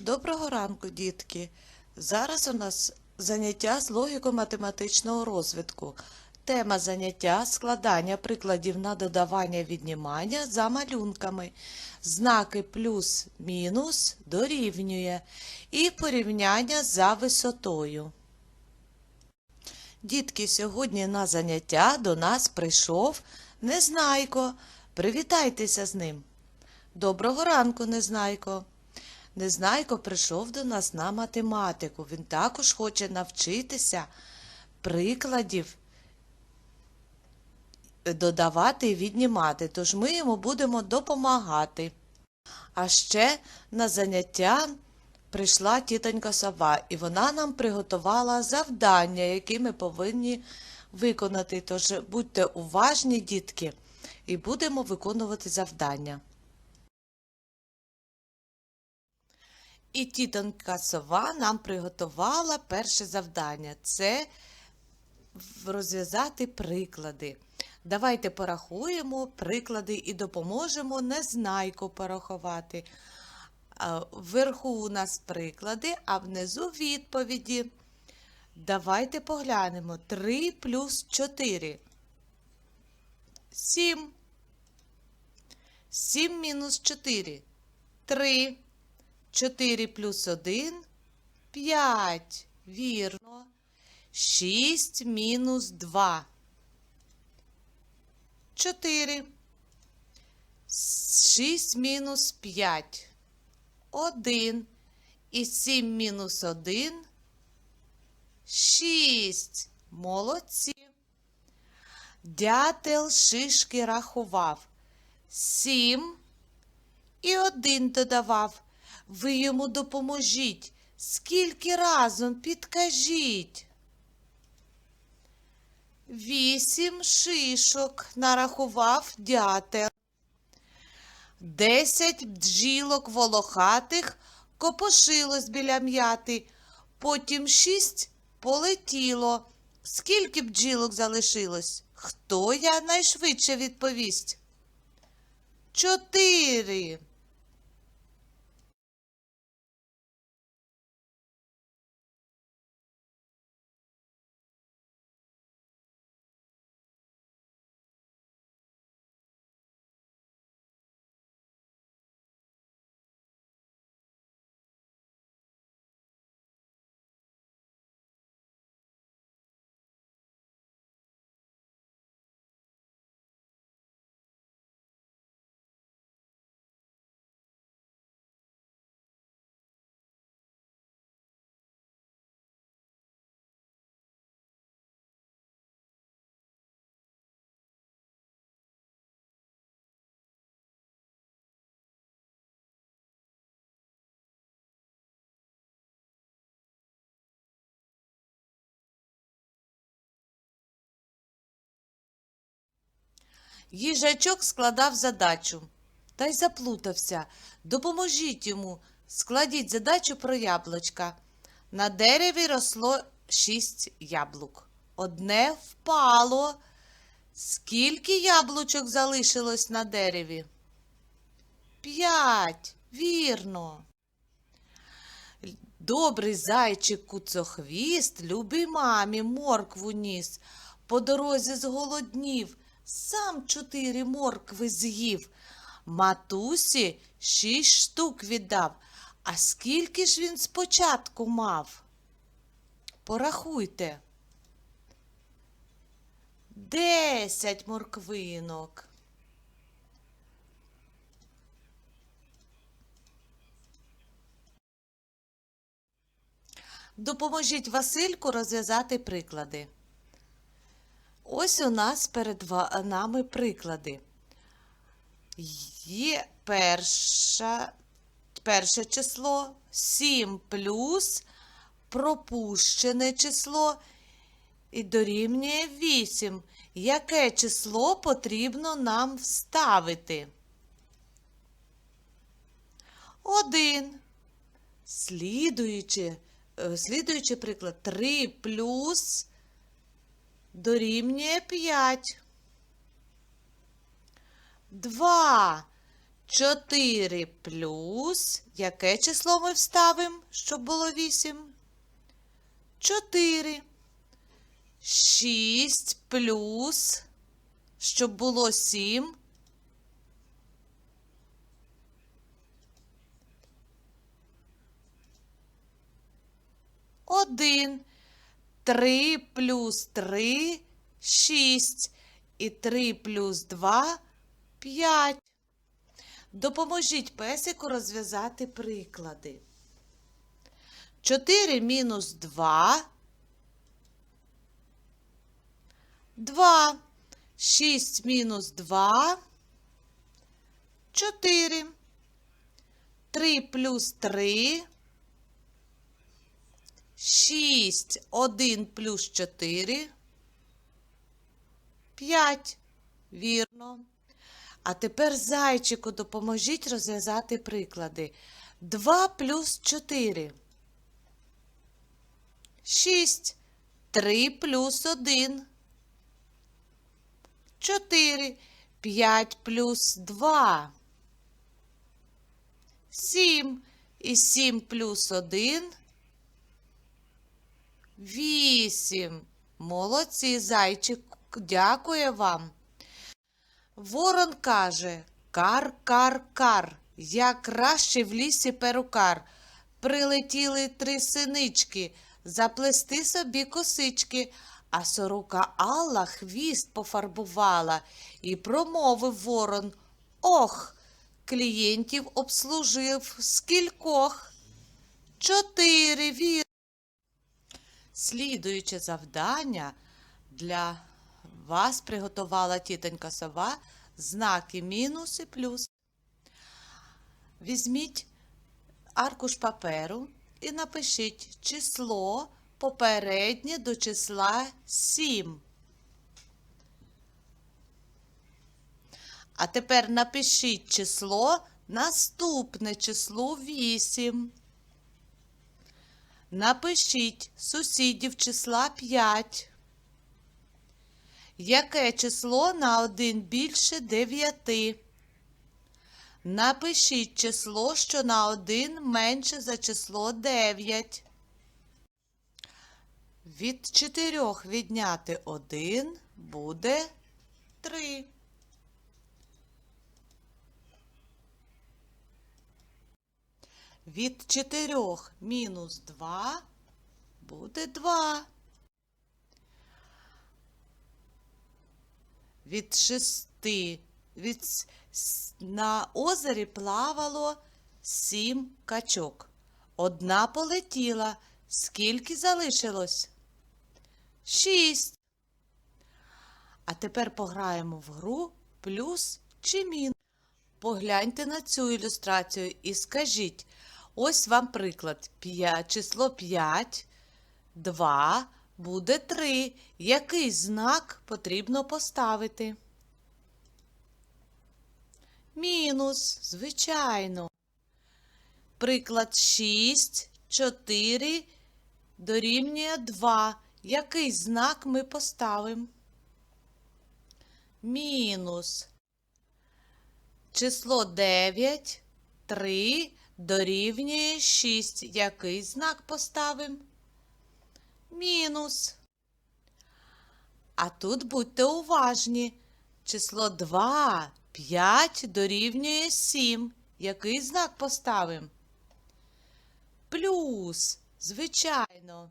Доброго ранку, дітки! Зараз у нас заняття з логіко-математичного розвитку. Тема заняття складання прикладів на додавання віднімання за малюнками. Знаки плюс-мінус дорівнює і порівняння за висотою. Дітки, сьогодні на заняття до нас прийшов Незнайко. Привітайтеся з ним. Доброго ранку, Незнайко. Незнайко прийшов до нас на математику. Він також хоче навчитися прикладів додавати і віднімати, тож ми йому будемо допомагати. А ще на заняття прийшла тітонька сова, і вона нам приготувала завдання, які ми повинні виконати. Тож будьте уважні, дітки, і будемо виконувати завдання. І тітонька сова нам приготувала перше завдання це розв'язати приклади. Давайте порахуємо приклади і допоможемо незнайку порахувати. Вверху у нас приклади, а внизу відповіді. Давайте поглянемо. 3 плюс 4. 7. 7 мінус 4. 3. 4 плюс 1 – 5. Вірно. 6 мінус 2 – 4. 6 мінус 5 – 1. І 7 мінус 1 – 6. Молодці. Дятел шишки рахував. 7 і 1 додавав. Ви йому допоможіть. Скільки разом підкажіть? Вісім шишок нарахував дятел. Десять бджілок волохатих копошилось біля м'яти. Потім шість полетіло. Скільки бджілок залишилось? Хто я найшвидше відповість? Чотири. Їжачок складав задачу та й заплутався. Допоможіть йому, складіть задачу про яблучка. На дереві росло шість яблук. Одне впало. Скільки яблучок залишилось на дереві? П'ять. Вірно. Добрий зайчик куцохвіст любий мамі моркву ніс. По дорозі зголоднів, сам чотири моркви з'їв. Матусі шість штук віддав. А скільки ж він спочатку мав? Порахуйте. Десять морквинок. Допоможіть Васильку розв'язати приклади. Ось у нас перед нами приклади. Є перша, перше число 7 плюс пропущене число і дорівнює 8. Яке число потрібно нам вставити? Один. Слідуючи, е, слідуючий приклад 3 плюс дорівнює 5. 2 4 плюс. Яке число ми вставимо, щоб було 8? 4. 6 плюс, щоб було 7. Один. Три плюс три шість. І три плюс два п'ять. Допоможіть песику розв'язати приклади. 4 мінус 2. 2. 6 мінус 2. 4. 3 плюс 3. 6. 1 плюс 4. 5. Вірно. А тепер зайчику допоможіть розв'язати приклади. 2 плюс 4. 6. 3 плюс 1. 4. 5 плюс 2. 7. І 7 плюс 1. 8. Молодці, зайчик. Дякую вам. Ворон каже Кар, кар, кар, я краще в лісі перукар. Прилетіли три синички, заплести собі косички, а сорока Алла хвіст пофарбувала і промовив ворон. Ох, клієнтів обслужив скількох. Чотири вір. Слідуюче завдання для вас приготувала тітонька сова знаки мінус і плюс. Візьміть аркуш паперу і напишіть число попереднє до числа 7. А тепер напишіть число наступне число 8. Напишіть сусідів числа 5. Яке число на 1 більше 9? Напишіть число, що на 1 менше за число 9. Від 4 відняти 1 буде 3. Від 4 мінус 2 буде 2. Від шести від, с- с- на озері плавало сім качок. Одна полетіла. Скільки залишилось? Шість. А тепер пограємо в гру плюс чи мінус. Погляньте на цю ілюстрацію і скажіть, ось вам приклад. Число 5, 2 буде 3. Який знак потрібно поставити? Мінус, звичайно. Приклад 6, 4 дорівнює 2. Який знак ми поставимо? Мінус. Число 9, 3 дорівнює 6. Який знак поставимо? Мінус. А тут будьте уважні. Число 2, 5 дорівнює 7. Який знак поставимо? Плюс, звичайно.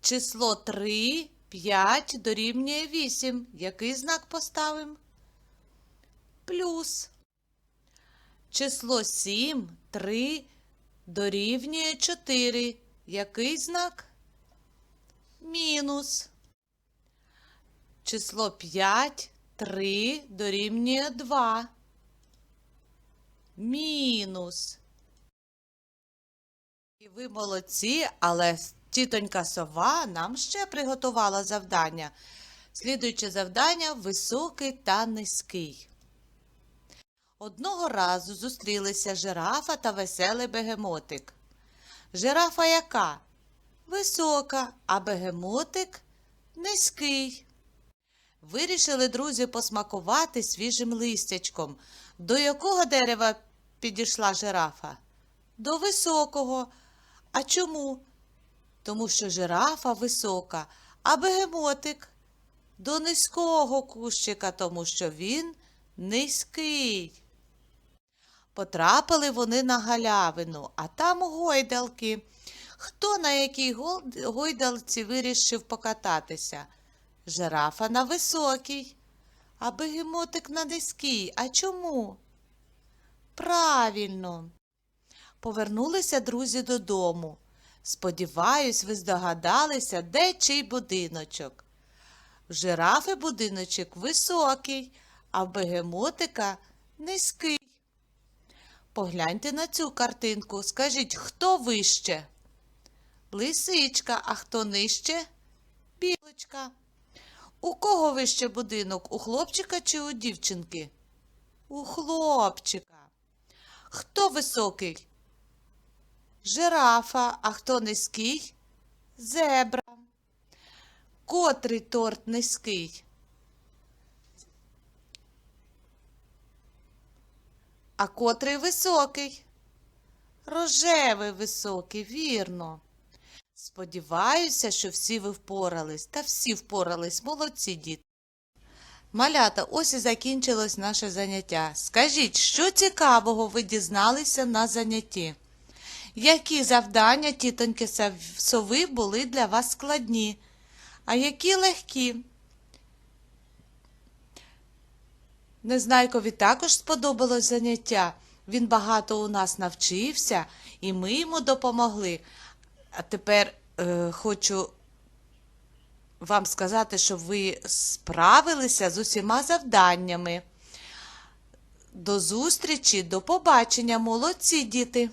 Число 3, 5 дорівнює 8. Який знак поставимо? Плюс. Число 7, 3 дорівнює 4. Який знак? Мінус. Число 5, 3 дорівнює 2. Мінус. І ви молодці, але тітонька сова нам ще приготувала завдання. Слідуюче завдання високий та низький. Одного разу зустрілися жирафа та веселий бегемотик. Жирафа яка? Висока, а бегемотик низький. Вирішили друзі посмакувати свіжим листячком. До якого дерева підійшла жирафа? До високого. А чому? Тому що жирафа висока, а бегемотик до низького кущика, тому що він низький. Потрапили вони на галявину, а там гойдалки. Хто на якій гойдалці вирішив покататися? Жирафа на високій, а бегемотик на низькій. А чому? Правильно. Повернулися друзі додому. Сподіваюсь, ви здогадалися, де чий будиночок. В жирафи будиночок високий, а в бегемотика низький. Погляньте на цю картинку. Скажіть, хто вище? Лисичка, а хто нижче? Білочка. У кого вище будинок? У хлопчика чи у дівчинки? У хлопчика. Хто високий? Жирафа, а хто низький? Зебра. Котрий торт низький? А котрий високий? Рожевий високий, вірно. Сподіваюся, що всі ви впорались, та всі впорались, молодці діти. Малята, ось і закінчилось наше заняття. Скажіть, що цікавого ви дізналися на занятті? Які завдання тітоньки сови були для вас складні, а які легкі? Незнайкові також сподобалось заняття. Він багато у нас навчився, і ми йому допомогли. А тепер е, хочу вам сказати, що ви справилися з усіма завданнями. До зустрічі, до побачення, молодці діти!